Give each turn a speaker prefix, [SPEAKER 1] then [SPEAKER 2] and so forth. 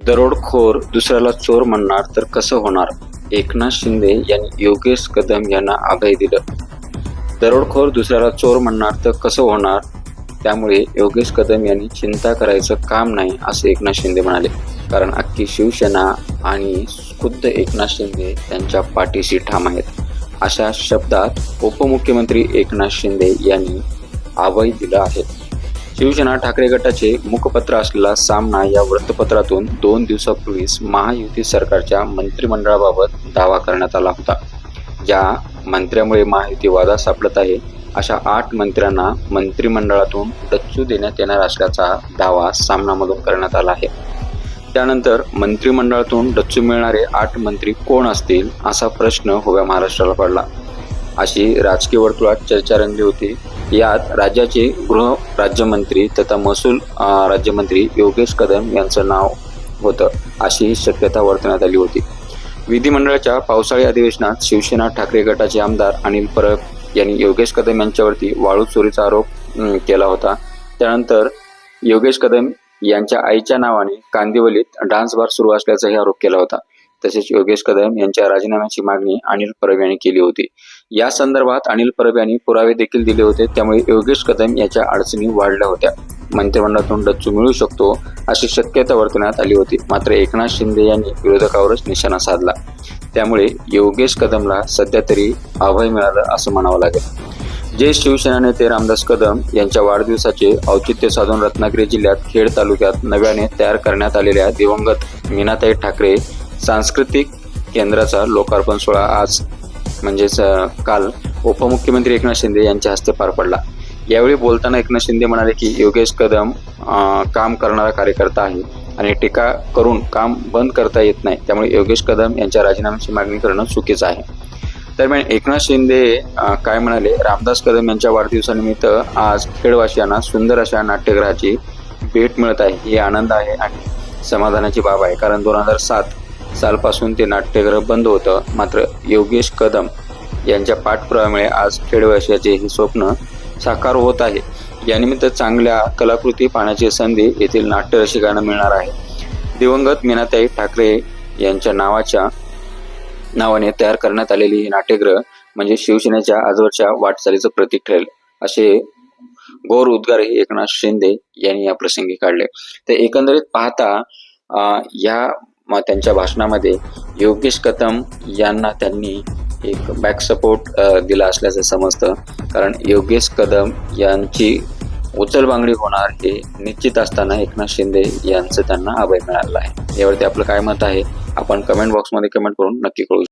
[SPEAKER 1] दरोडखोर दुसऱ्याला चोर म्हणणार तर कसं होणार? एकनाथ शिंदे यांनी योगेश कदम यांना अभय दिलं. दरोडखोर दुसऱ्याला चोर म्हणणार तर कसं होणार? त्यामुळे योगेश कदम यांनी चिंता करायचं काम नाही असे एकनाथ शिंदे म्हणाले. कारण अख्खी शिवसेना आणि खुद्द एकनाथ शिंदे त्यांच्या पाठीशी ठाम आहेत. अशा शब्दात उपमुख्यमंत्री एकनाथ शिंदे यांनी अभय दिलं आहे. शिवसेना ठाकरे गटाचे मुखपत्र असलेला सामना या वृत्तपत्रातून दोन दिवसापूर्वीच महायुती सरकारच्या मंत्रिमंडळाबाबत दावा करण्यात आला होता ज्या मंत्र्यामुळे महायुती वादात सापडत आहे अशा आठ मंत्र्यांना मंत्रिमंडळातून डच्चू देण्यात येणार असल्याचा दावा सामनामधून करण्यात आला आहे. त्यानंतर मंत्रिमंडळातून डच्चू मिळणारे आठ मंत्री कोण असतील असा प्रश्न होव्या महाराष्ट्राला पडला. अशी राजकीय वर्तुळात चर्चा रंगली होती. यात राज्याचे गृह राज्यमंत्री तथा महसूल राज्यमंत्री योगेश कदम यांचं नाव होतं अशी शक्यता वर्तवण्यात आली होती. विधिमंडळाच्या पावसाळी अधिवेशनात शिवसेना ठाकरे गटाचे आमदार अनिल परब यांनी योगेश कदम यांच्यावरती वाळू चोरीचा आरोप केला होता. त्यानंतर योगेश कदम यांच्या आईच्या नावाने कांदिवलीत डान्स बार सुरू असल्याचाही आरोप केला होता. तसेच योगेश कदम यांच्या राजीनाम्याची मागणी अनिल परब यांनी केली होती. या संदर्भात अनिल परब यांनी पुरावे देखील दिले होते. त्यामुळे योगेश कदम याच्या अडचणी वाढल्या होत्या. मंत्रिमंडळातून डच्चू मिळू शकतो अशी शक्यता वर्तवण्यात आली होती. मात्र एकनाथ शिंदे यांनी विरोधकावरच निशाणा साधला. त्यामुळे योगेश कदमला सध्या तरी अभय मिळालं असं म्हणावं लागेल. ज्येष्ठ शिवसेना नेते रामदास कदम यांच्या वाढदिवसाचे औचित्य साधून रत्नागिरी जिल्ह्यात खेड तालुक्यात नव्याने तयार करण्यात आलेल्या दिवंगत मीनाताई ठाकरे सांस्कृतिक केंद्राचा लोकार्पण सोहळा आज म्हणजेच काल उपमुख्यमंत्री एकनाथ शिंदे यांच्या हस्ते पार पडला. यावेळी बोलताना एकनाथ शिंदे म्हणाले की योगेश कदम काम करणारा कार्यकर्ता आहे आणि टीका करून काम बंद करता येत नाही त्यामुळे योगेश कदम यांच्या राजीनाम्याची मागणी करणं चुकीचं आहे. दरम्यान एकनाथ शिंदे काय म्हणाले? रामदास कदम यांच्या वाढदिवसानिमित्त आज खेडवासियांना सुंदर अशा नाट्यगृहाची भेट मिळत आहे. ही आनंद आहे आणि समाधानाची बाब आहे. कारण दोन हजार सात सालपासून ते नाट्यगृह बंद होतं मात्र योगेश कदम यांच्या पाठपुरामुळे आज खेडवशाचे हे स्वप्न साकार होत आहे. यानिमित्त चांगल्या कलाकृती पाहण्याची संधी येथील नाट्यरसिकांना मिळणार आहे. दिवंगत मीनाताई ठाकरे यांच्या नावाच्या नावाने तयार करण्यात आलेली ही नाट्यगृह म्हणजे शिवसेनेच्या आजवरच्या वाटचालीचं प्रतीक ठरेल असे गौर उद्गारही एकनाथ शिंदे यांनी या प्रसंगी काढले. तर एकंदरीत पाहता या मग त्यांच्या भाषणामध्ये योगेश कदम यांना त्यांनी एक बॅक सपोर्ट दिला असल्याचं समजतं. कारण योगेश कदम यांची उचलबांगडी होणार हे निश्चित असताना एकनाथ शिंदे यांचं त्यांना अभय मिळालं आहे. यावरती आपलं काय मत आहे? आपण कमेंट बॉक्समध्ये कमेंट करून नक्की कळू